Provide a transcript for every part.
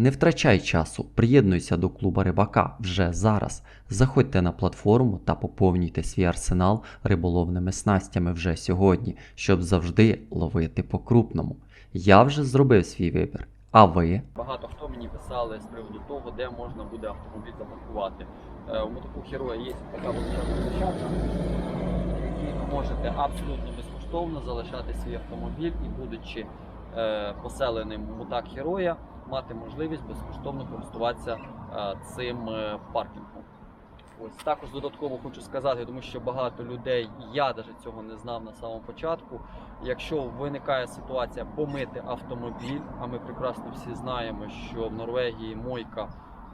Не втрачай часу, приєднуйся до клуба рибака вже зараз. Заходьте на платформу та поповнюйте свій арсенал риболовними снастями вже сьогодні, щоб завжди ловити по крупному. Я вже зробив свій вибір. А ви? Багато хто мені писали з приводу того, де можна буде автомобіль запаркувати. Е, У мотоку Героя є така величезна площадка, ви можете абсолютно безкоштовно залишати свій автомобіль і, будучи е, поселеним в мутак Героя, мати можливість безкоштовно користуватися е, цим е, паркінгом. Ось також додатково хочу сказати, тому що багато людей, я навіть цього не знав на самому початку. Якщо виникає ситуація помити автомобіль, а ми прекрасно всі знаємо, що в Норвегії мойка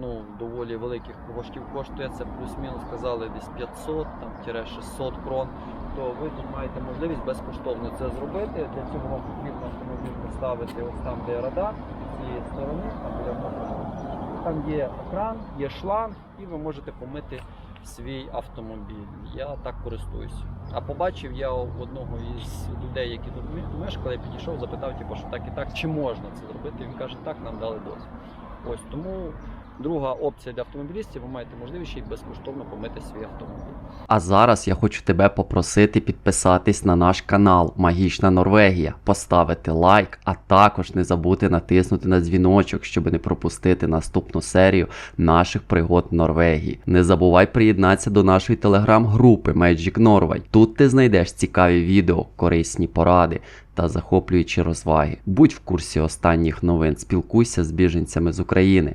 ну доволі великих коштів коштує це плюс-мінус сказали десь 500 там, 600 крон. То ви тут маєте можливість безкоштовно це зробити. Для цього вам потрібно автомобіль поставити ось там, де радар, цієї сторони, там біля мокрого. Там є екран, є шланг, і ви можете помити свій автомобіль. Я так користуюсь. А побачив я одного із людей, які тут мешкали, я підійшов, запитав, типу, що так і так, чи можна це зробити. Він каже, так, нам дали дозвіл. Ось тому друга опція для автомобілістів, ви маєте можливість ще й безкоштовно помити свій автомобіль. А зараз я хочу тебе попросити підписатись на наш канал Магічна Норвегія, поставити лайк, а також не забути натиснути на дзвіночок, щоб не пропустити наступну серію наших пригод в Норвегії. Не забувай приєднатися до нашої телеграм-групи Magic Norway. Тут ти знайдеш цікаві відео, корисні поради та захоплюючі розваги. Будь в курсі останніх новин, спілкуйся з біженцями з України.